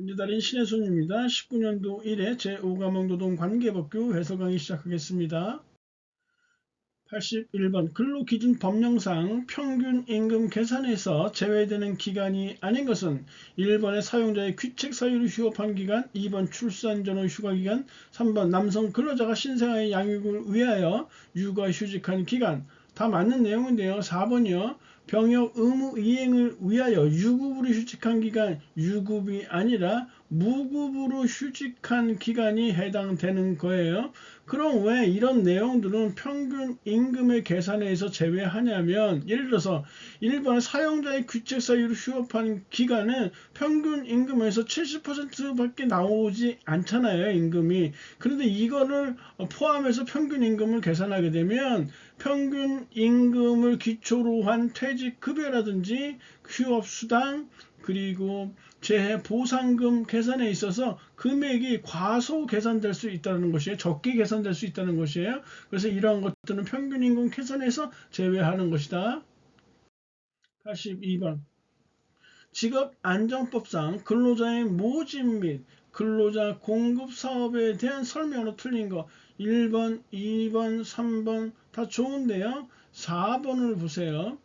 문제달인 신혜순입니다. 19년도 1회 제5과목 노동 관계법규 해설 강의 시작하겠습니다. 81번 근로기준 법령상 평균 임금 계산에서 제외되는 기간이 아닌 것은 1번의 사용자의 귀책 사유로 휴업한 기간, 2번 출산 전후 휴가 기간, 3번 남성 근로자가 신생아의 양육을 위하여 육아 휴직한 기간. 다 맞는 내용인데요. 4번이요. 병역 의무 이행을 위하여 유급으로 휴직한 기간, 유급이 아니라 무급으로 휴직한 기간이 해당되는 거예요. 그럼 왜 이런 내용들은 평균 임금의 계산에서 제외하냐면 예를 들어서 1번 사용자의 귀책 사유로 휴업한 기간은 평균 임금에서 70%밖에 나오지 않잖아요. 임금이. 그런데 이거를 포함해서 평균 임금을 계산하게 되면 평균 임금을 기초로 한 퇴직 급여라든지 휴업수당 그리고 재해 보상금 계산에 있어서 금액이 과소 계산될 수 있다는 것이에요. 적게 계산될 수 있다는 것이에요. 그래서 이러한 것들은 평균 임금 계산에서 제외하는 것이다. 82번 직업 안정법상 근로자의 모집 및 근로자 공급 사업에 대한 설명으로 틀린 거 1번, 2번, 3번 다 좋은데요. 4번을 보세요.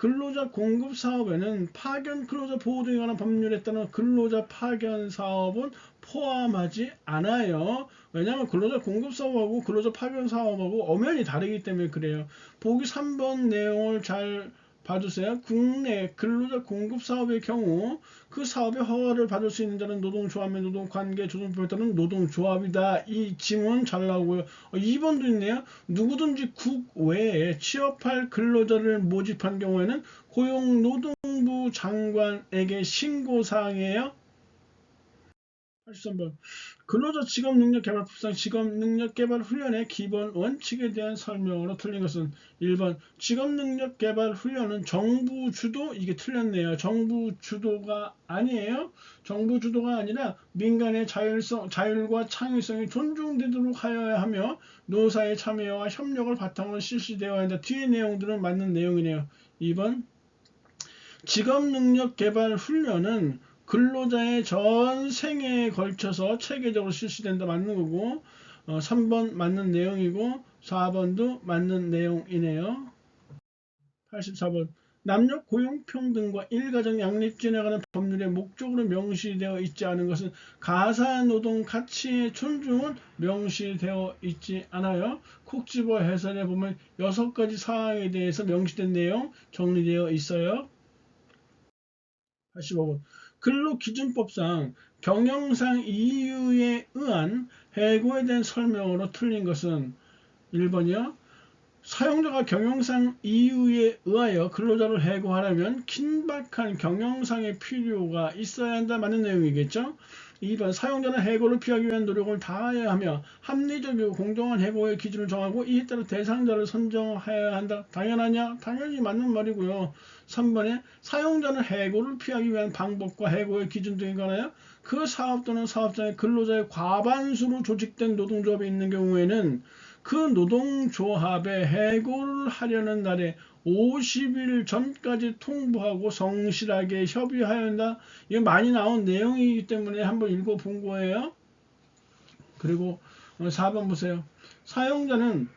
근로자 공급 사업에는 파견 근로자 보호 등에 관한 법률에 따른 근로자 파견 사업은 포함하지 않아요. 왜냐하면 근로자 공급 사업하고 근로자 파견 사업하고 엄연히 다르기 때문에 그래요. 보기 3번 내용을 잘 봐주세요. 국내 근로자 공급 사업의 경우 그 사업의 허가를 받을 수 있는 자는 노동조합의 노동관계 조정법에 따른 노동조합이다. 이 지문 잘 나오고요. 어, 2번도 있네요. 누구든지 국 외에 취업할 근로자를 모집한 경우에는 고용노동부 장관에게 신고사항이에요. 83번 근로자 직업능력개발법상 직업능력개발훈련의 기본 원칙에 대한 설명으로 틀린 것은 1번 직업능력개발훈련은 정부 주도 이게 틀렸네요. 정부 주도가 아니에요. 정부 주도가 아니라 민간의 자율성, 자율과 창의성이 존중되도록 하여야 하며 노사의 참여와 협력을 바탕으로 실시되어야 한다. 뒤의 내용들은 맞는 내용이네요. 2번 직업능력개발훈련은 근로자의 전 생애에 걸쳐서 체계적으로 실시된다 맞는 거고 어, 3번 맞는 내용이고 4번도 맞는 내용이네요. 84번 남녀 고용평등과 일가정 양립진에 관한 법률의 목적으로 명시되어 있지 않은 것은 가사노동 가치의 존중은 명시되어 있지 않아요. 콕 집어 해설해 보면 여섯 가지 사항에 대해서 명시된 내용 정리되어 있어요. 85번 근로기준법상 경영상 이유에 의한 해고에 대한 설명으로 틀린 것은 1번이요. 사용자가 경영상 이유에 의하여 근로자를 해고하려면 긴박한 경영상의 필요가 있어야 한다 맞는 내용이겠죠. 2번 사용자는 해고를 피하기 위한 노력을 다해야 하며 합리적이고 공정한 해고의 기준을 정하고 이에 따라 대상자를 선정해야 한다. 당연하냐? 당연히 맞는 말이고요. 3번에 사용자는 해고를 피하기 위한 방법과 해고의 기준 등에 관하여 그 사업 또는 사업장의 근로자의 과반수로 조직된 노동조합이 있는 경우에는 그 노동조합에 해고를 하려는 날에 50일 전까지 통보하고 성실하게 협의하여야 한다. 이게 많이 나온 내용이기 때문에 한번 읽어본 거예요. 그리고 4번 보세요. 사용자는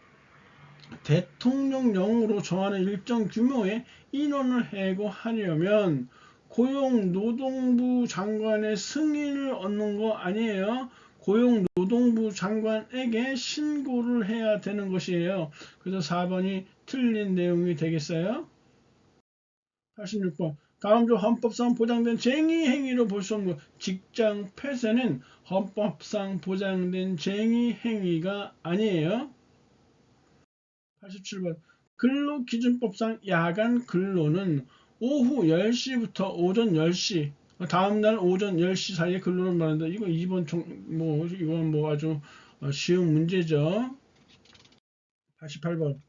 대통령령으로 정하는 일정 규모의 인원을 해고하려면 고용노동부 장관의 승인을 얻는 거 아니에요. 고용노동부 장관에게 신고를 해야 되는 것이에요. 그래서 4번이 틀린 내용이 되겠어요. 86번 다음 중 헌법상 보장된 쟁의 행위로 볼 수 없는 직장 폐쇄는 헌법상 보장된 쟁의 행위가 아니에요. 87번 근로기준법상 야간 근로는 오후 10시부터 오전 10시 다음날 오전 10시 사이에 근로를 말한다. 이거 2번 종, 뭐 이건 뭐 아주 쉬운 문제죠. 88번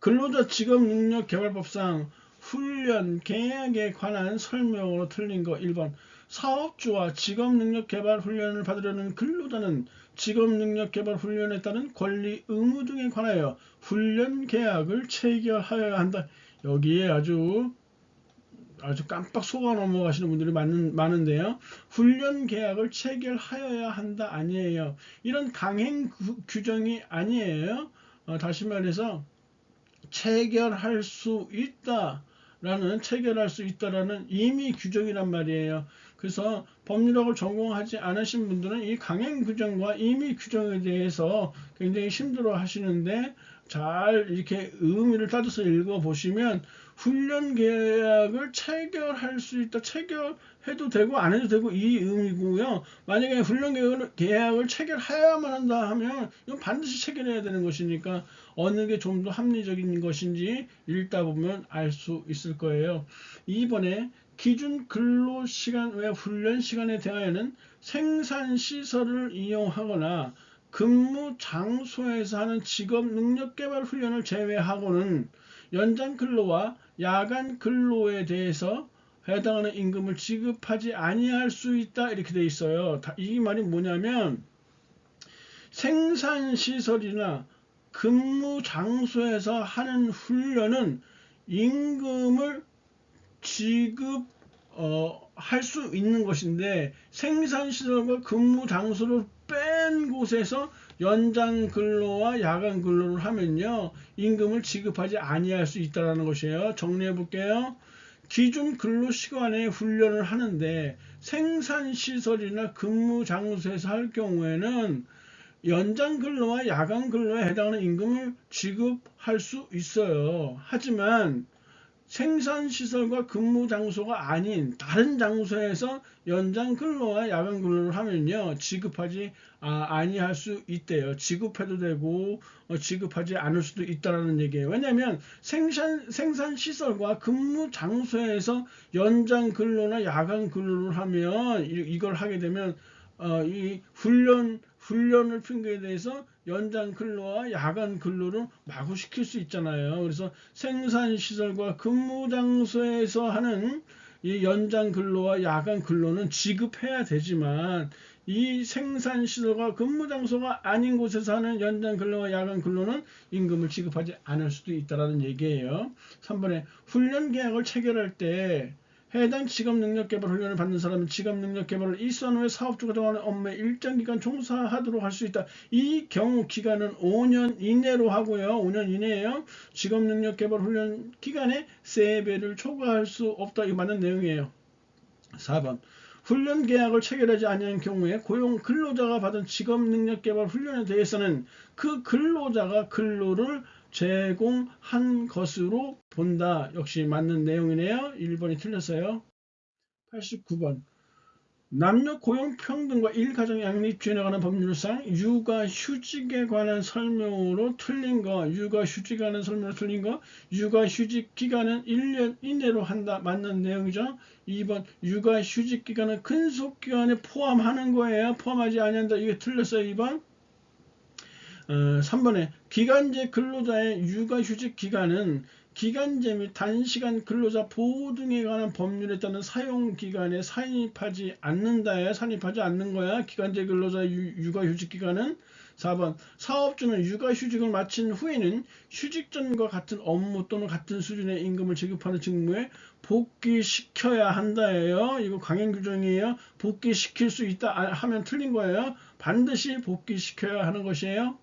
근로자 직업 능력 개발법상 훈련 계약에 관한 설명으로 틀린 거 1번 사업주와 직업 능력 개발 훈련을 받으려는 근로자는 직업 능력 개발 훈련에 따른 권리 의무 등에 관하여 훈련 계약을 체결하여야 한다. 여기에 아주 아주 깜빡 속아 넘어가시는 분들이 많은, 많은데요. 훈련 계약을 체결하여야 한다 아니에요. 이런 강행 구- 규정이 아니에요. 어, 다시 말해서 체결할 수 있다 라는 체결할 수 있다라는 임의 규정이란 말이에요. 그래서 법률학을 전공하지 않으신 분들은 이 강행 규정과 임의 규정에 대해서 굉장히 힘들어 하시는데 잘 이렇게 의미를 따져서 읽어 보시면 훈련 계약을 체결할 수 있다. 체결해도 되고 안 해도 되고 이 의미고요. 만약에 훈련 계약을, 체결해야만 한다 하면 이건 반드시 체결해야 되는 것이니까 어느 게 좀 더 합리적인 것인지 읽다 보면 알 수 있을 거예요. 이번에 기준 근로 시간 외 훈련 시간에 대하여는 생산 시설을 이용하거나 근무 장소에서 하는 직업 능력 개발 훈련을 제외하고는 연장 근로와 야간 근로에 대해서 해당하는 임금을 지급하지 아니할 수 있다 이렇게 돼 있어요. 다- 이 말이 뭐냐면 생산 시설이나 근무 장소에서 하는 훈련은 임금을 지급 어, 할 수 있는 것인데 생산 시설과 근무 장소를 뺀 곳에서 연장 근로와 야간 근로를 하면요 임금을 지급하지 아니할 수 있다라는 것이에요. 정리해 볼게요. 기준 근로 시간에 훈련을 하는데 생산 시설이나 근무 장소에서 할 경우에는 연장 근로와 야간 근로에 해당하는 임금을 지급할 수 있어요. 하지만 생산 시설과 근무 장소가 아닌 다른 장소에서 연장 근로와 야간 근로를 하면요 지급하지 아, 니할 수 있대요. 지급해도 되고 어, 지급하지 않을 수도 있다라는 얘기예요. 왜냐하면 생산 생산 시설과 근무 장소에서 연장 근로나 야간 근로를 하면 이, 이걸 하게 되면 어, 이 훈련 훈련을 핑계에 대해서 연장 근로와 야간 근로를 마구 시킬 수 있잖아요. 그래서 생산 시설과 근무 장소에서 하는 이 연장 근로와 야간 근로는 지급해야 되지만 이 생산 시설과 근무 장소가 아닌 곳에서 하는 연장 근로와 야간 근로는 임금을 지급하지 않을 수도 있다라는 얘기예요. 3번에 훈련 계약을 체결할 때 해당 직업능력개발 훈련을 받는 사람은 직업능력개발을 이수한 후에 사업주가 정하는 업무에 일정 기간 종사하도록 할 수 있다. 이 경우 기간은 5년 이내로 하고요. 5년 이내에요. 직업능력개발 훈련 기간에 3배를 초과할 수 없다. 이 맞는 내용이에요. 4번 훈련 계약을 체결하지 아니한 경우에 고용 근로자가 받은 직업능력개발 훈련에 대해서는 그 근로자가 근로를 제공한 것으로 본다. 역시 맞는 내용이네요. 1번이 틀렸어요. 89번. 남녀 고용 평등과 일가정 양립주의에 관한 법률상 육아 휴직에 관한 설명으로 틀린 거, 육아 휴직에 관한 설명으로 틀린 거, 육아 휴직 기간은 1년 이내로 한다. 맞는 내용이죠. 2번 육아 휴직 기간은 근속 기간에 포함하는 거예요. 포함하지 아니한다. 이게 틀렸어요. 2번. 어, 3번에 기간제 근로자의 육아휴직 기간은 기간제 및 단시간 근로자 보호 등에 관한 법률에 따른 사용기간에 산입하지 않는다에 산입하지 않는 거야. 기간제 근로자의 유- 육아휴직 기간은 4번 사업주는 육아휴직을 마친 후에는 휴직 전과 같은 업무 또는 같은 수준의 임금을 지급하는 직무에 복귀시켜야 한다예요. 이거 강행 규정이에요. 복귀시킬 수 있다 아, 하면 틀린 거예요. 반드시 복귀시켜야 하는 것이에요.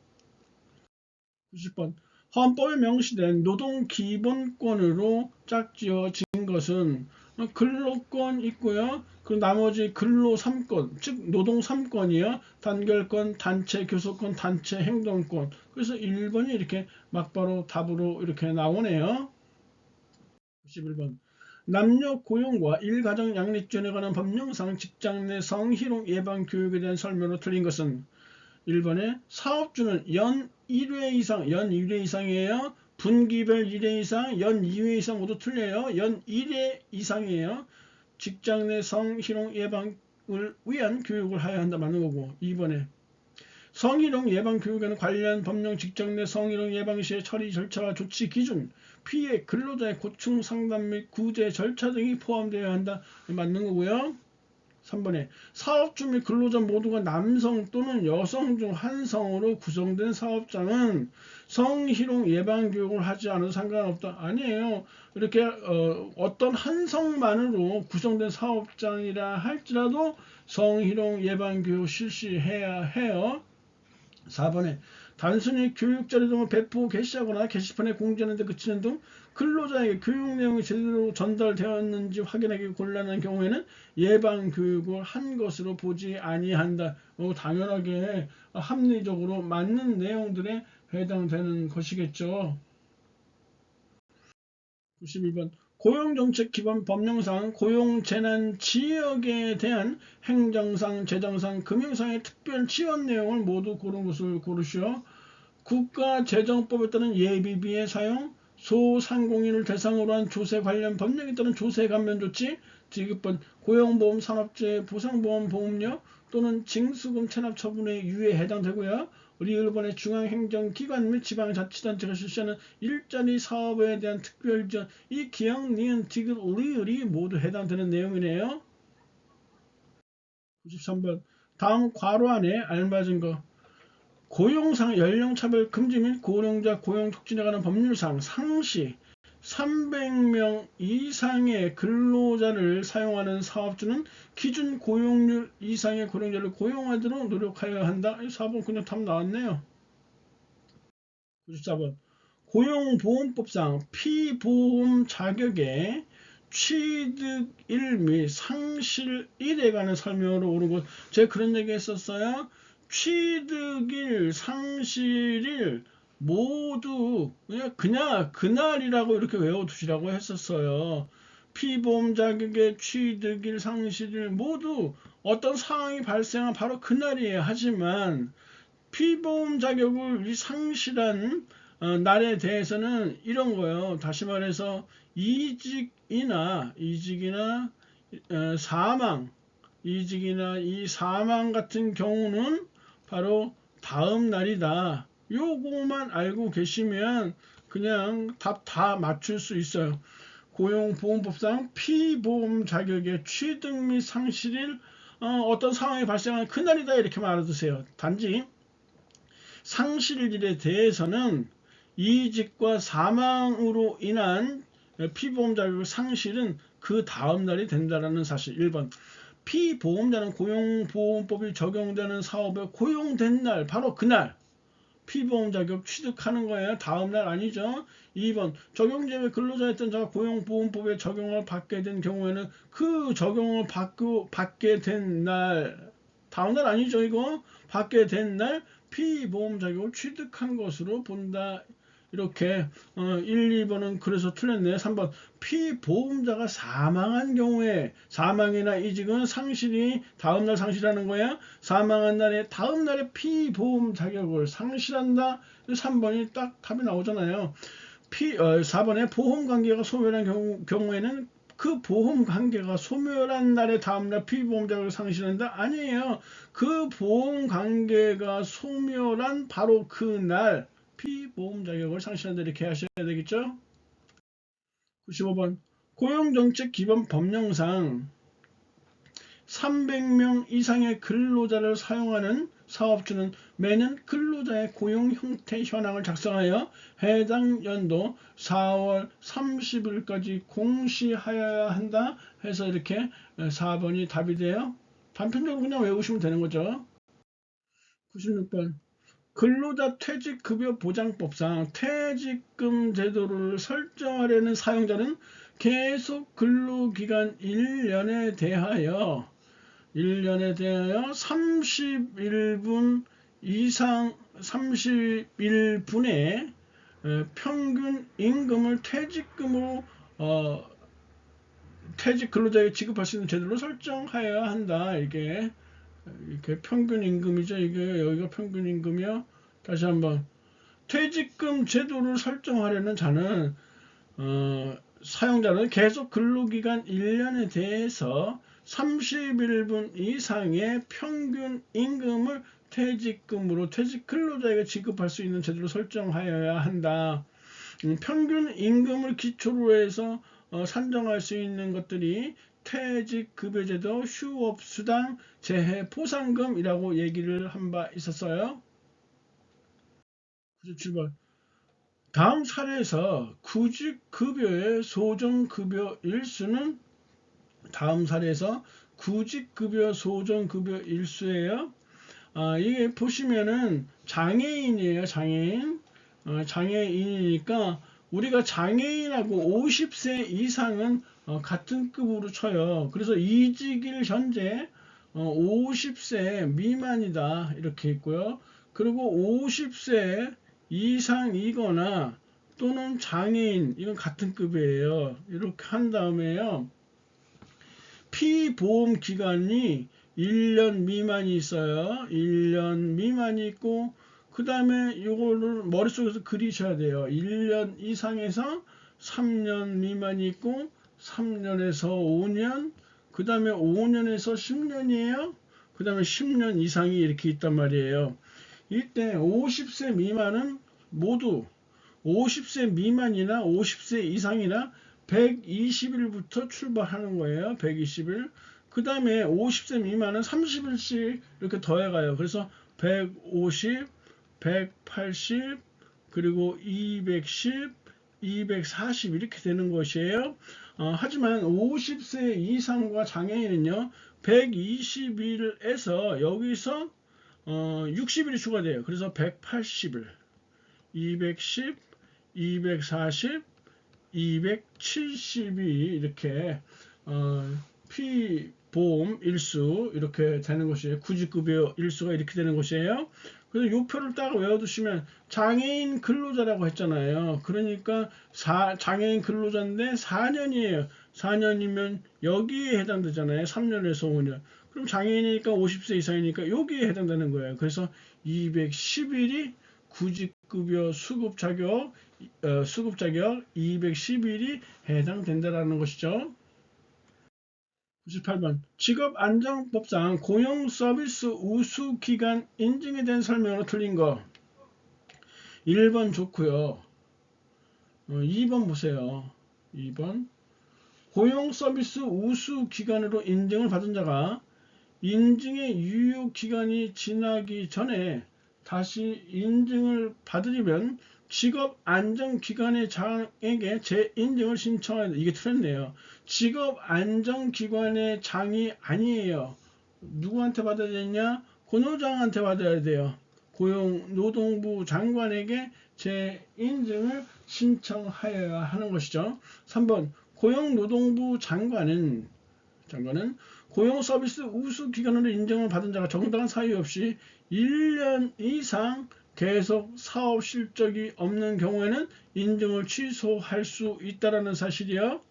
90번 헌법에 명시된 노동 기본권으로 짝지어진 것은 근로권 있고요. 그 나머지 근로 3권, 즉 노동 3권이요. 단결권, 단체 교섭권, 단체 행동권. 그래서 1번이 이렇게 막바로 답으로 이렇게 나오네요. 91번 남녀 고용과 일가정 양립전에 관한 법령상 직장 내 성희롱 예방 교육에 대한 설명으로 틀린 것은 1번에 사업주는 연 1회 이상, 연 1회 이상이에요. 분기별 1회 이상, 연 2회 이상 모두 틀려요. 연 1회 이상이에요. 직장 내 성희롱 예방을 위한 교육을 하여야 한다 맞는 거고 2번에 성희롱 예방 교육에는 관련 법령 직장 내 성희롱 예방 시의 처리 절차와 조치 기준, 피해 근로자의 고충 상담 및 구제 절차 등이 포함되어야 한다 맞는 거고요. 3번에 사업주 및 근로자 모두가 남성 또는 여성 중 한 성으로 구성된 사업장은 성희롱 예방 교육을 하지 않아도 상관없다. 아니에요. 이렇게 어, 어떤 한 성만으로 구성된 사업장이라 할지라도 성희롱 예방 교육 실시해야 해요. 4번에 단순히 교육 자료 등을 배포 게시하거나 게시판에 공지하는 데 그치는 등 근로자에게 교육 내용이 제대로 전달되었는지 확인하기 곤란한 경우에는 예방 교육을 한 것으로 보지 아니한다. 어, 당연하게 합리적으로 맞는 내용들에 해당되는 것이겠죠. 92번 고용정책 기본 법령상 고용재난 지역에 대한 행정상, 재정상, 금융상의 특별 지원 내용을 모두 고른 것을 고르시오. 국가재정법에 따른 예비비의 사용, 소상공인을 대상으로 한 조세 관련 법령에 따른 조세 감면 조치, 지급번 고용보험 산업재해 보상보험 보험료 또는 징수금 체납 처분의 유예에 해당되고요. 우리 일본의 중앙행정기관 및 지방자치단체가 실시하는 일자리 사업에 대한 특별 지원. 이 기억, 니은, 디귿, 리을이 모두 해당되는 내용이네요. 93번. 다음 괄호 안에 알맞은 거. 고용상 연령차별 금지 및 고령자 고용 촉진에 관한 법률상 상시 300명 이상의 근로자를 사용하는 사업주는 기준 고용률 이상의 고령자를 고용하도록 노력하여야 한다. 이 4번 그냥 답 나왔네요. 94번 고용보험법상 피보험 자격에 취득 1및 상실 1에 관한 설명으로 오른 것. 제가 그런 얘기 했었어요. 취득일, 상실일 모두 그냥 그냥 그날이라고 이렇게 외워두시라고 했었어요. 피보험 자격의 취득일, 상실일 모두 어떤 상황이 발생한 바로 그날이에요. 하지만 피보험 자격을 이 상실한 어, 날에 대해서는 이런 거예요. 다시 말해서 이직이나 이직이나 어, 사망, 이직이나 이 사망 같은 경우는 바로 다음 날이다. 요거만 알고 계시면 그냥 답 다 맞출 수 있어요. 고용보험법상 피보험 자격의 취득 및 상실일 어, 떤 상황이 발생한 그날이다 이렇게 말해두세요. 단지 상실일에 대해서는 이직과 사망으로 인한 피보험 자격의 상실은 그 다음 날이 된다라는 사실 1번 피보험자는 고용보험법이 적용되는 사업에 고용된 날 바로 그날 피보험 자격 취득하는 거예요. 다음 날 아니죠. 2번 적용제외 근로자였던 자가 고용보험법에 적용을 받게 된 경우에는 그 적용을 받고 받게 된 날 다음 날 아니죠. 이거 받게 된 날 피보험 자격을 취득한 것으로 본다. 이렇게 어, 1, 2번은 그래서 틀렸네. 3번 피보험자가 사망한 경우에 사망이나 이직은 상실이 다음날 상실하는 거야. 사망한 날에 다음날에 피보험 자격을 상실한다. 3번이 딱 답이 나오잖아요. 피, 어, 4번에 보험 관계가 소멸한 경우, 경우에는 그 보험 관계가 소멸한 날에 다음날 피보험 자격을 상실한다? 아니에요. 그 보험 관계가 소멸한 바로 그 날 피보험 자격을 상실한다 이렇게 하셔야 되겠죠? 95번 고용정책 기본 법령상 300명 이상의 근로자를 사용하는 사업주는 매년 근로자의 고용 형태 현황을 작성하여 해당 연도 4월 30일까지 공시하여야 한다 해서 이렇게 4번이 답이 돼요. 단편적으로 그냥 외우시면 되는 거죠. 96번 근로자 퇴직급여 보장법상 퇴직금 제도를 설정하려는 사용자는 계속 근로기간 1년에 대하여 1년에 대하여 31분 이상 31분의 평균 임금을 퇴직금으로 어, 퇴직 근로자에게 지급할 수 있는 제도로 설정하여야 한다. 이게 이렇게 평균 임금이죠. 이게 여기가 평균 임금이요. 다시 한번 퇴직금 제도를 설정하려는 자는 어, 사용자는 계속 근로기간 1년에 대해서 31분 이상의 평균 임금을 퇴직금으로 퇴직 근로자에게 지급할 수 있는 제도로 설정하여야 한다. 음, 평균 임금을 기초로 해서 어, 산정할 수 있는 것들이 퇴직급여제도, 휴업수당, 재해보상금이라고 얘기를 한 바 있었어요. 97번. 다음 사례에서 구직급여의 소정급여 일수는 다음 사례에서 구직급여 소정급여 일수예요. 아, 이게 보시면은 장애인이에요, 장애인. 어, 장애인이니까 우리가 장애인하고 50세 이상은 어, 같은 급으로 쳐요. 그래서 이직일 현재 어, 50세 미만이다 이렇게 있고요. 그리고 50세 이상이거나 또는 장애인 이건 같은 급이에요. 이렇게 한 다음에요. 피보험 기간이 1년 미만이 있어요. 1년 미만이 있고 그 다음에 이거를 머릿속에서 그리셔야 돼요. 1년 이상에서 3년 미만이 있고 3년에서 5년 그 다음에 5년에서 10년이에요. 그 다음에 10년 이상이 이렇게 있단 말이에요. 이때 50세 미만은 모두 50세 미만이나 50세 이상이나 120일부터 출발하는 거예요. 120일. 그 다음에 50세 미만은 30일씩 이렇게 더해가요. 그래서 150, 180, 그리고 210, 240 이렇게 되는 것이에요. 어, 하지만 50세 이상과 장애인은요, 120일에서 여기서 어, 60일이 추가돼요. 그래서 180일, 210, 240, 270이 이렇게 어, 피보험 일수 이렇게 되는 것이에요. 구직급여 일수가 이렇게 되는 것이에요. 그래서 이 표를 딱 외워두시면 장애인 근로자라고 했잖아요. 그러니까 사, 장애인 근로자인데 4년이에요. 4년이면 여기에 해당되잖아요. 3년에서 5년. 그럼 장애인이니까 50세 이상이니까 여기에 해당되는 거예요. 그래서 210일이 구직급여 수급 자격, 어, 수급 자격 210일이 해당된다라는 것이죠. 98번 직업 안정법상 고용서비스 우수기간 인증에 대한 설명으로 틀린 거 1번 좋고요. 어, 2번 보세요. 2번 고용 서비스 우수기간으로 인증을 받은 자가 인증의 유효 기간이 지나기 전에 다시 인증을 받으려면 직업 안정 기관의 장에게 재인증을 신청해야 돼. 이게 틀렸네요. 직업 안정 기관의 장이 아니에요. 누구한테 받아야 되냐? 고노장한테 받아야 돼요. 고용 노동부 장관에게 재인증을 신청하여야 하는 것이죠. 3번 고용노동부 장관은 장관은 고용서비스 우수기관으로 인정을 받은 자가 정당한 사유 없이 1년 이상 계속 사업 실적이 없는 경우에는 인증을 취소할 수 있다라는 사실이요.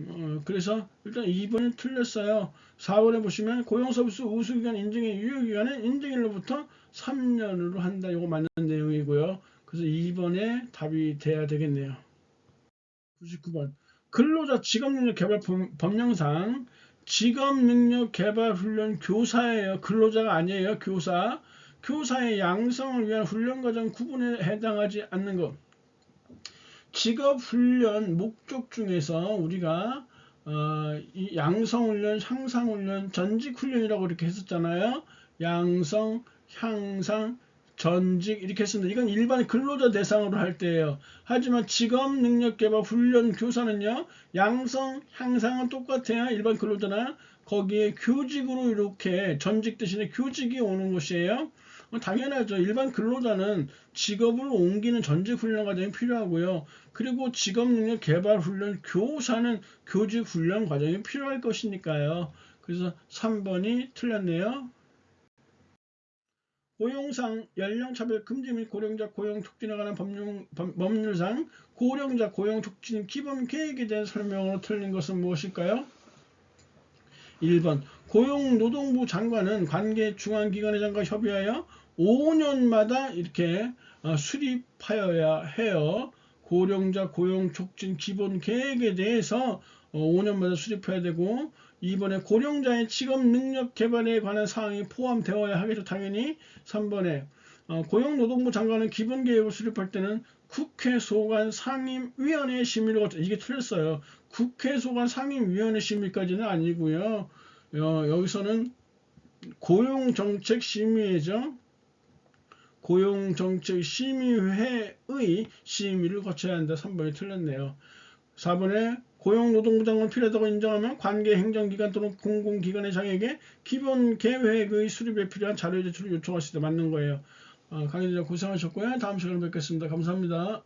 어, 그래서 일단 2번이 틀렸어요. 4번에 보시면 고용서비스 우수기관 인증의 유효기간은 인증일로부터 3년으로 한다. 이거 맞는 내용이고요. 그래서 2번에 답이 돼야 되겠네요. 99번 근로자 직업능력 개발 법령상 직업능력 개발 훈련 교사예요. 근로자가 아니에요. 교사. 교사의 양성을 위한 훈련과정 구분에 해당하지 않는 것. 직업훈련 목적 중에서 우리가 어, 이 양성훈련, 향상훈련, 전직훈련이라고 이렇게 했었잖아요. 양성, 향상, 전직 이렇게 했습니다. 이건 일반 근로자 대상으로 할 때예요. 하지만 직업 능력 개발 훈련 교사는요. 양성, 향상은 똑같아요. 일반 근로자나 거기에 교직으로 이렇게 전직 대신에 교직이 오는 것이에요. 뭐 당연하죠. 일반 근로자는 직업을 옮기는 전직 훈련 과정이 필요하고요. 그리고 직업 능력 개발 훈련 교사는 교직 훈련 과정이 필요할 것이니까요. 그래서 3번이 틀렸네요. 고용상 연령차별 금지 및 고령자 고용 촉진에 관한 법률, 법률상 고령자 고용 촉진 기본 계획에 대한 설명으로 틀린 것은 무엇일까요? 1번 고용노동부 장관은 관계 중앙기관회장과 협의하여 5년마다 이렇게 어, 수립하여야 해요. 고령자 고용 촉진 기본 계획에 대해서 5년마다 어, 수립해야 되고 이번에 고령자의 직업 능력 개발에 관한 사항이 포함되어야 하겠죠. 당연히 3번에 어, 고용노동부 장관은 기본 계획을 수립할 때는 국회 소관 상임위원회 심의를 거쳐 이게 틀렸어요. 국회 소관 상임위원회 심의까지는 아니고요. 어, 여기서는 고용정책심의회죠. 고용정책심의회의 심의를 거쳐야 한다. 3번이 틀렸네요. 4번에 고용노동부 장관 필요하다고 인정하면 관계 행정기관 또는 공공기관의 장에게 기본 계획의 수립에 필요한 자료 제출을 요청할 수 있다. 맞는 거예요. 어, 강의자 고생하셨고요. 다음 시간에 뵙겠습니다. 감사합니다.